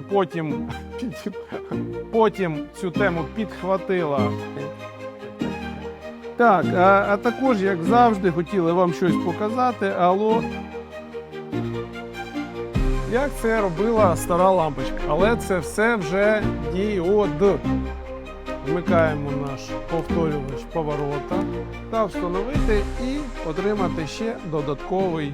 потім, потім, потім цю тему підхватила. Так, а, а також, як завжди, хотіли вам щось показати, алло. Як це робила стара лампочка, але це все вже діод. Вмикаємо наш повторювач поворота та встановити і отримати ще додатковий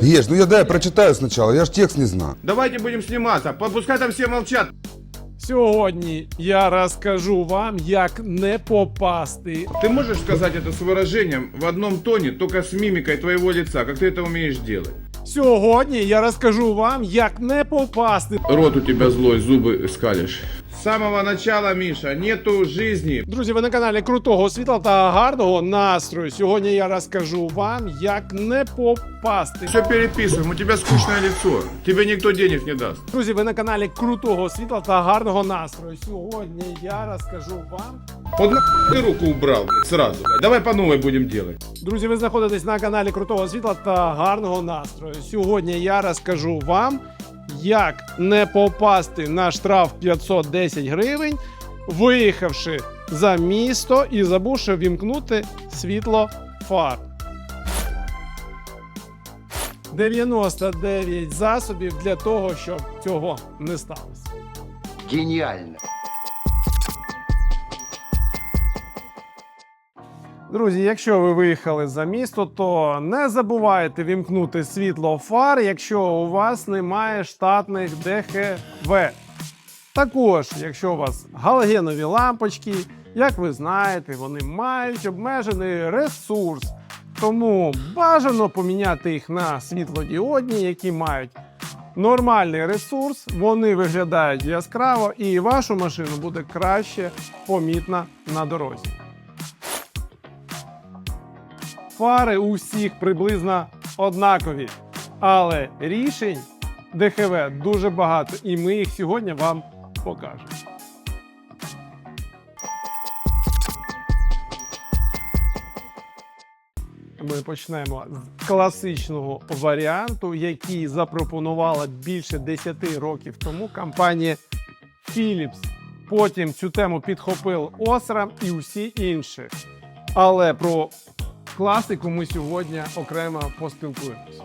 Ешь, ну я дай прочитаю сначала, я ж текст не знаю. Давайте будем сниматься, пускай там все молчат. Сьогодні я розкажу вам, як не попасти. Ты можешь сказать это с выражением в одном тоне, только с мимикой твоего лица, как ты это умеешь делать? Сьогодні я розкажу вам, як не попасти. Рот у тебя злой, зубы скалишь. С самого начала, Миша, нету жизни. Друзі, ви на каналі Крутого Світла та гарного настрою. Сьогодні я розкажу вам, як не попасти. Все переписываем, у тебя скучное лицо. Тебе никто денег не даст. Друзі, ви на каналі Крутого Світла та гарного настрою. Сьогодні я розкажу вам. Вот на ты руку убрал блядь, сразу. блядь. Давай по новой будем делать. Друзі, ви знаходитесь на каналі Крутого Світла та гарного настрою. Сьогодні я розкажу вам, як не попасти на штраф 510 гривень, виїхавши за місто і забувши вімкнути світло фар. 99 засобів для того, щоб цього не сталося. Гениально. Друзі, якщо ви виїхали за місто, то не забувайте вімкнути світло фар, якщо у вас немає штатних ДХВ. Також, якщо у вас галогенові лампочки, як ви знаєте, вони мають обмежений ресурс. Тому бажано поміняти їх на світлодіодні, які мають нормальний ресурс, вони виглядають яскраво, і вашу машину буде краще помітна на дорозі. Фари у всіх приблизно однакові, але рішень ДХВ дуже багато, і ми їх сьогодні вам покажемо. Ми почнемо з класичного варіанту, який запропонувала більше 10 років тому компанія Philips. Потім цю тему підхопив Osram і усі інші. Але про класику ми сьогодні окремо поспілкуємося.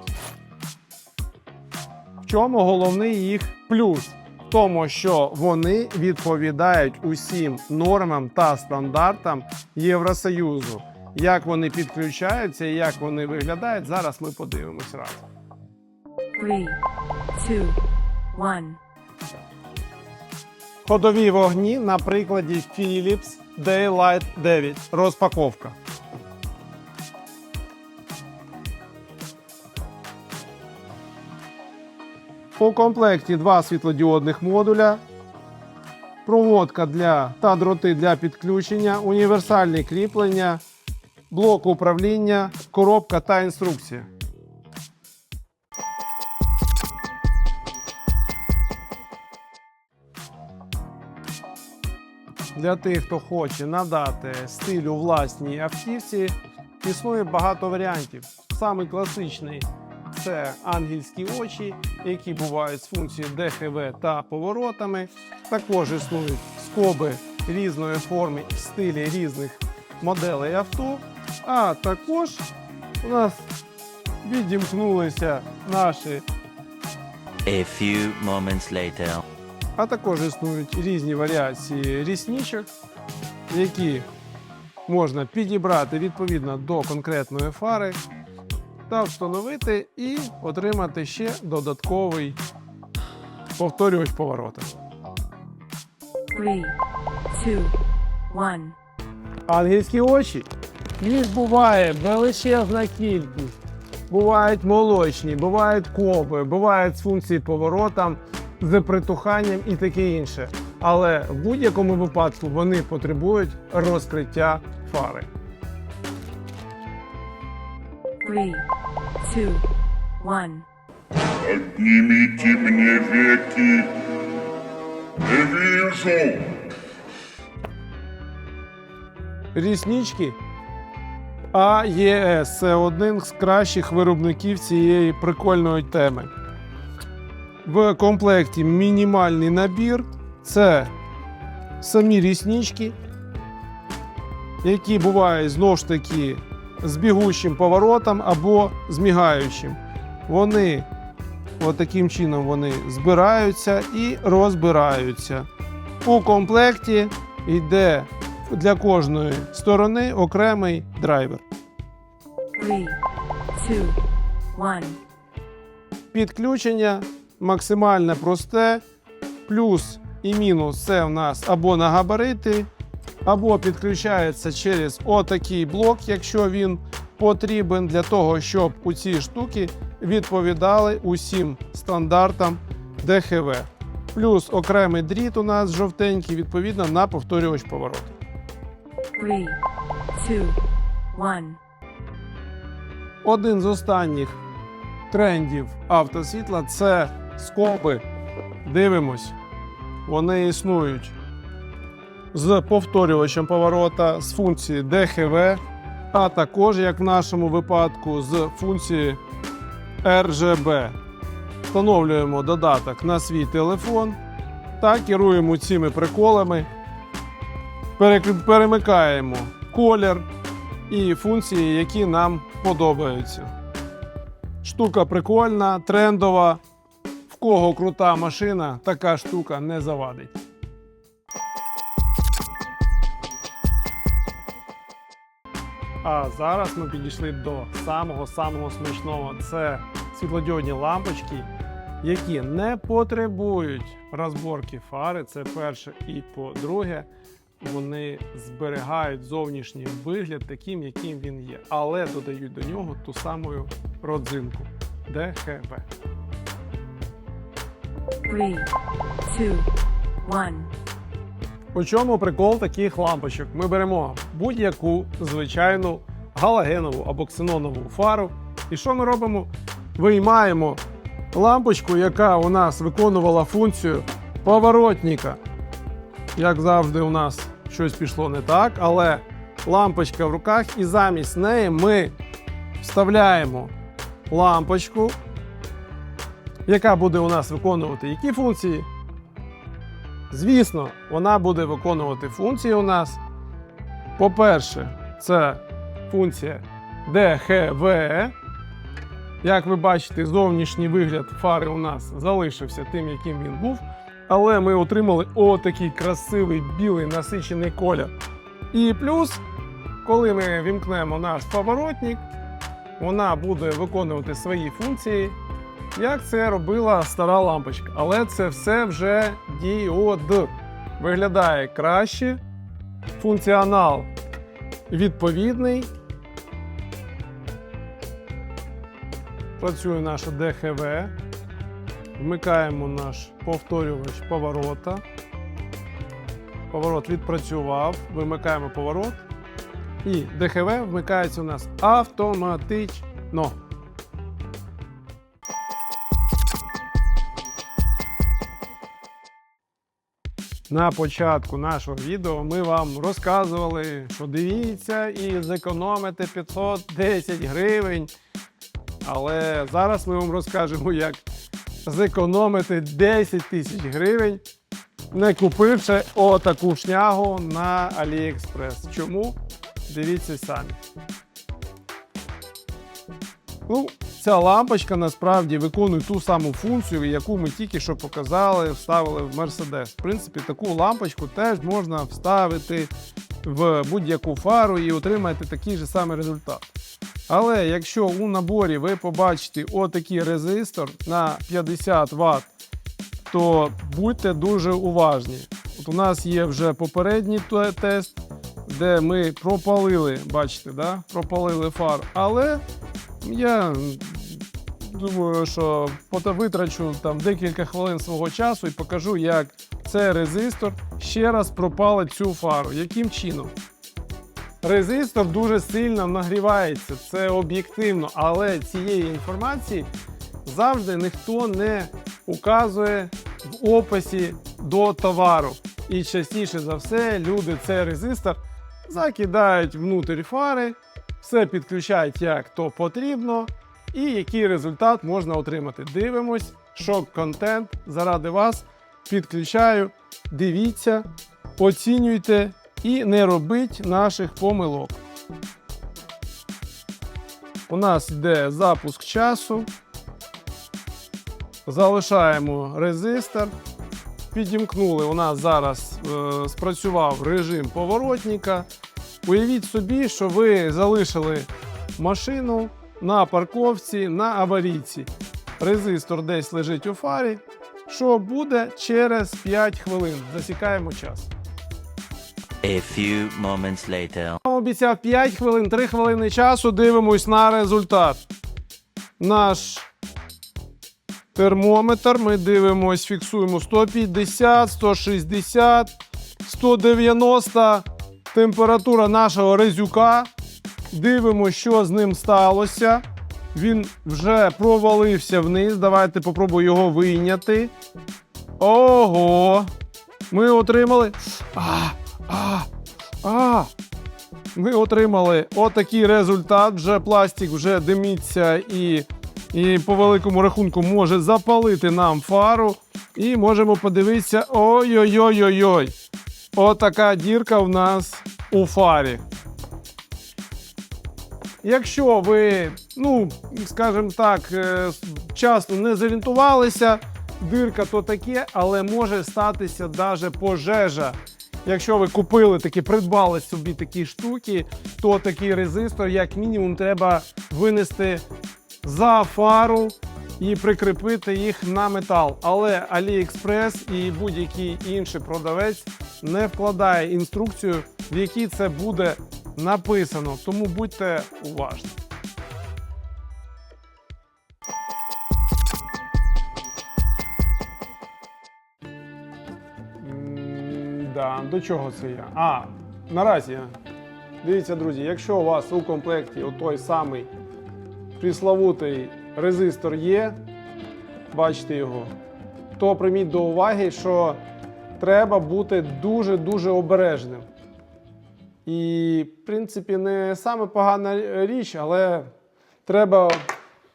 В чому головний їх плюс? В тому, що вони відповідають усім нормам та стандартам Євросоюзу. Як вони підключаються і як вони виглядають, зараз ми подивимось разом. Ходові вогні на прикладі Philips Daylight 9. Розпаковка. У комплекті два світлодіодних модуля, проводка для та дроти для підключення, універсальні кріплення, блок управління, коробка та інструкція. Для тих, хто хоче надати стилю власній автівці, існує багато варіантів. Самий класичний це ангельські очі, які бувають з функцією ДХВ та поворотами. Також існують скоби різної форми і стилі різних моделей авто. А також у нас відімкнулися наші A few moments later. А також існують різні варіації рісничок, які можна підібрати відповідно до конкретної фари та встановити і отримати ще додатковий повторювач поворота. Three, two, one. Ангельські очі їх буває величезна кількість. Бувають молочні, бувають коби, бувають з функції поворотом, з притуханням і таке інше. Але в будь-якому випадку вони потребують розкриття фари. Three, two, one. Поднимите мне веки. Не вижу. Ріснички AES. Це один з кращих виробників цієї прикольної теми. В комплекті мінімальний набір це самі ріснички, які бувають знову ж таки з бігущим поворотом або з мігаючим. Вони от таким чином вони збираються і розбираються. У комплекті йде для кожної сторони окремий драйвер. Three, two, one. Підключення максимально просте, плюс і мінус це в нас або на габарити, або підключається через отакий блок, якщо він потрібен для того, щоб у ці штуки відповідали усім стандартам ДХВ. Плюс окремий дріт у нас жовтенький, відповідно на повторювач повороту. Three, two, one. Один з останніх трендів автосвітла це скоби. Дивимось, вони існують з повторювачем поворота, з функції ДХВ, а також, як в нашому випадку, з функції RGB. Встановлюємо додаток на свій телефон та керуємо цими приколами. Перемикаємо колір і функції, які нам подобаються. Штука прикольна, трендова. В кого крута машина, така штука не завадить. А зараз ми підійшли до самого-самого смачного. Це світлодіодні лампочки, які не потребують розборки фари. Це перше. І по-друге, вони зберігають зовнішній вигляд таким, яким він є, але додають до нього ту саму родзинку ДХВ. Three, two, one. У чому прикол таких лампочок? Ми беремо будь-яку звичайну галогенову або ксенонову фару. І що ми робимо? Виймаємо лампочку, яка у нас виконувала функцію поворотника. Як завжди, у нас щось пішло не так, але лампочка в руках, і замість неї ми вставляємо лампочку, яка буде у нас виконувати які функції? Звісно, вона буде виконувати функції у нас. По-перше, це функція ДХВ. Як ви бачите, зовнішній вигляд фари у нас залишився тим, яким він був. Але ми отримали отакий красивий білий насичений колір. І плюс, коли ми вімкнемо наш поворотник, вона буде виконувати свої функції, як це робила стара лампочка. Але це все вже діод. Виглядає краще, функціонал відповідний. Працює наша ДХВ. Вмикаємо наш повторювач поворота. Поворот відпрацював. Вимикаємо поворот. І ДХВ вмикається у нас автоматично. На початку нашого відео ми вам розказували, що дивіться і зекономите 510 гривень. Але зараз ми вам розкажемо, як зекономити 10 тисяч гривень, не купивши отаку шнягу на AliExpress. Чому? Дивіться самі. Ну, ця лампочка насправді виконує ту саму функцію, яку ми тільки що показали, вставили в Mercedes. В принципі, таку лампочку теж можна вставити в будь-яку фару і отримати такий же самий результат. Але якщо у наборі ви побачите отакий резистор на 50 Вт, то будьте дуже уважні. От у нас є вже попередній тест, де ми пропалили, бачите, да? пропалили фар. Але я думаю, що витрачу там декілька хвилин свого часу і покажу, як цей резистор ще раз пропалить цю фару. Яким чином? Резистор дуже сильно нагрівається, це об'єктивно, але цієї інформації завжди ніхто не указує в описі до товару. І частіше за все люди цей резистор закидають внутрі фари, Все підключають як то потрібно, і який результат можна отримати. Дивимось, шок-контент заради вас. Підключаю, дивіться, оцінюйте і не робіть наших помилок. У нас йде запуск часу. Залишаємо резистор. Підімкнули. У нас зараз е, спрацював режим поворотника. Уявіть собі, що ви залишили машину на парковці на аварійці. Резистор десь лежить у фарі. Що буде через 5 хвилин? Засікаємо час. A few moments later. Обіцяв 5 хвилин, 3 хвилини часу. Дивимось на результат. Наш термометр. Ми дивимось, фіксуємо 150, 160, 190. Температура нашого резюка. Дивимося, що з ним сталося. Він вже провалився вниз. Давайте попробую його вийняти. Ого! Ми отримали. А, а, а. Ми отримали отакий результат. Вже пластик вже димиться і, і по великому рахунку може запалити нам фару. І можемо подивитися. Ой-ой-ой-ой-ой. Отака дірка в нас у фарі. Якщо ви, ну, скажімо так, е, часто не зорієнтувалися, дирка то таке, але може статися навіть пожежа. Якщо ви купили такі, придбали собі такі штуки, то такий резистор, як мінімум, треба винести за фару і прикріпити їх на метал. Але AliExpress і будь-який інший продавець не вкладає інструкцію, в якій це буде написано. Тому будьте уважні. Да, до чого це я? А, наразі. Дивіться, друзі, якщо у вас у комплекті той самий приславутий резистор є, бачите його, то прийміть до уваги, що треба бути дуже-дуже обережним. І, в принципі, не саме погана річ, але треба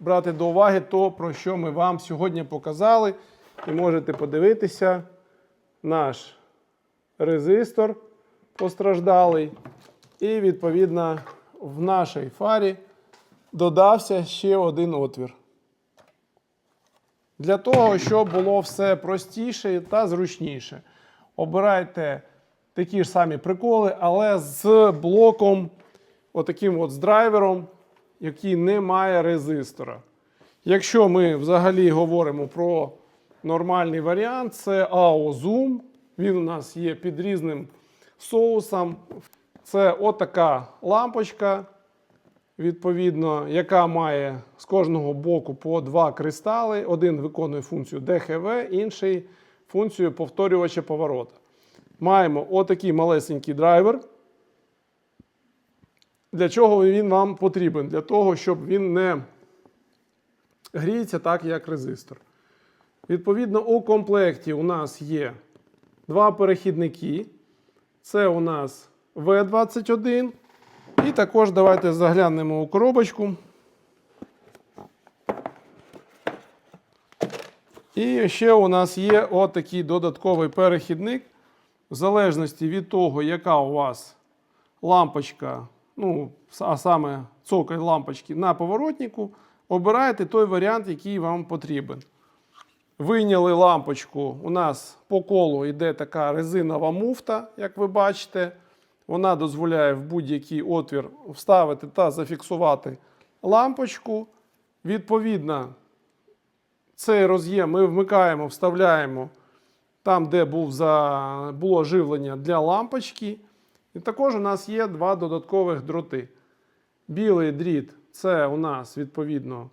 брати до уваги то, про що ми вам сьогодні показали. І можете подивитися наш резистор постраждалий. І, відповідно, в нашій фарі додався ще один отвір. Для того, щоб було все простіше та зручніше. Обирайте такі ж самі приколи, але з блоком, отаким от з драйвером, який не має резистора. Якщо ми взагалі говоримо про нормальний варіант, це AO Zoom. Він у нас є під різним соусом. Це отака лампочка, відповідно, яка має з кожного боку по два кристали. Один виконує функцію DHV, інший функцію повторювача поворота. Маємо отакий малесенький драйвер. Для чого він вам потрібен? Для того, щоб він не гріється так, як резистор. Відповідно, у комплекті у нас є два перехідники. Це у нас V21. І також давайте заглянемо у коробочку. І ще у нас є отакий додатковий перехідник. В залежності від того, яка у вас лампочка, ну, а саме цоколь лампочки на поворотнику, обирайте той варіант, який вам потрібен. Вийняли лампочку. У нас по колу йде така резинова муфта, як ви бачите. Вона дозволяє в будь-який отвір вставити та зафіксувати лампочку. Відповідно, цей роз'єм ми вмикаємо, вставляємо там, де був за... було живлення для лампочки. І також у нас є два додаткових дроти. Білий дріт це у нас відповідно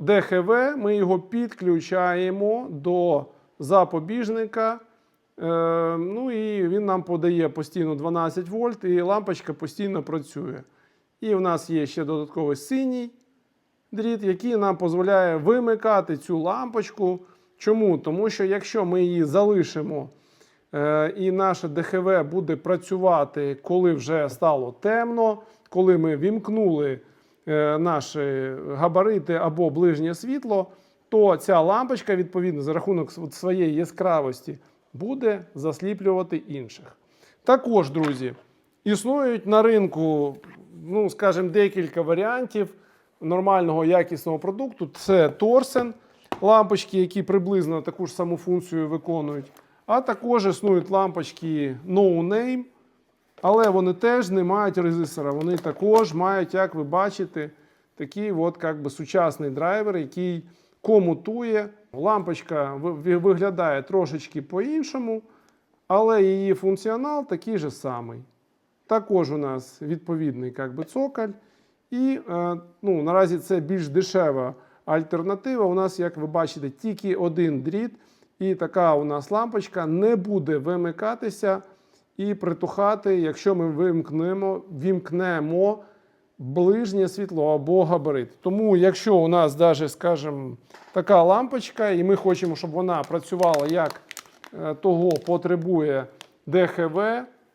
ДХВ. Ми його підключаємо до запобіжника. Е, ну і він нам подає постійно 12 вольт, і лампочка постійно працює. І в нас є ще додатковий синій дріт, який нам дозволяє вимикати цю лампочку. Чому? Тому що якщо ми її залишимо е, і наше ДХВ буде працювати, коли вже стало темно, коли ми вімкнули е, наші габарити або ближнє світло, то ця лампочка, відповідно, за рахунок своєї яскравості, буде засліплювати інших. Також, друзі, існують на ринку, ну, скажімо, декілька варіантів нормального якісного продукту. Це Торсен, лампочки, які приблизно таку ж саму функцію виконують. А також існують лампочки No Name, але вони теж не мають резистора. Вони також мають, як ви бачите, такий от, як би, сучасний драйвер, який комутує. Лампочка ви- ви- виглядає трошечки по-іншому, але її функціонал такий же самий. Також у нас відповідний би, цоколь. І е, ну, наразі це більш дешева альтернатива. У нас, як ви бачите, тільки один дріт, і така у нас лампочка не буде вимикатися і притухати, якщо ми вимкнемо, вімкнемо ближнє світло або габарит. Тому, якщо у нас навіть, скажімо, така лампочка, і ми хочемо, щоб вона працювала як е, того потребує ДХВ,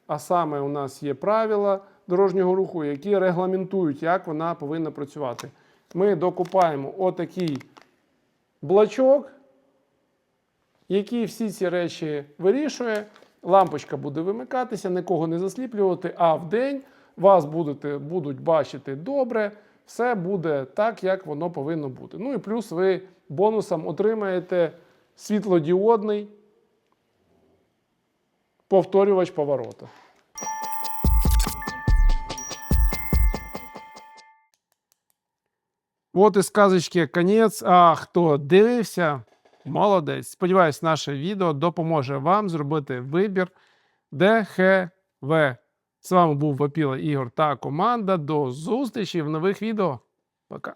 а саме у нас є правила дорожнього руху, які регламентують, як вона повинна працювати. Ми докупаємо отакий блачок, який всі ці речі вирішує. Лампочка буде вимикатися, нікого не засліплювати, а в день вас будете, будуть бачити добре, все буде так, як воно повинно бути. Ну і плюс ви бонусом отримаєте світлодіодний повторювач поворота. От і сказочки конець. А хто дивився, молодець. Сподіваюсь, наше відео допоможе вам зробити вибір ДХВ. З вами був Вапіла Ігор та команда. До зустрічі в нових відео. Пока.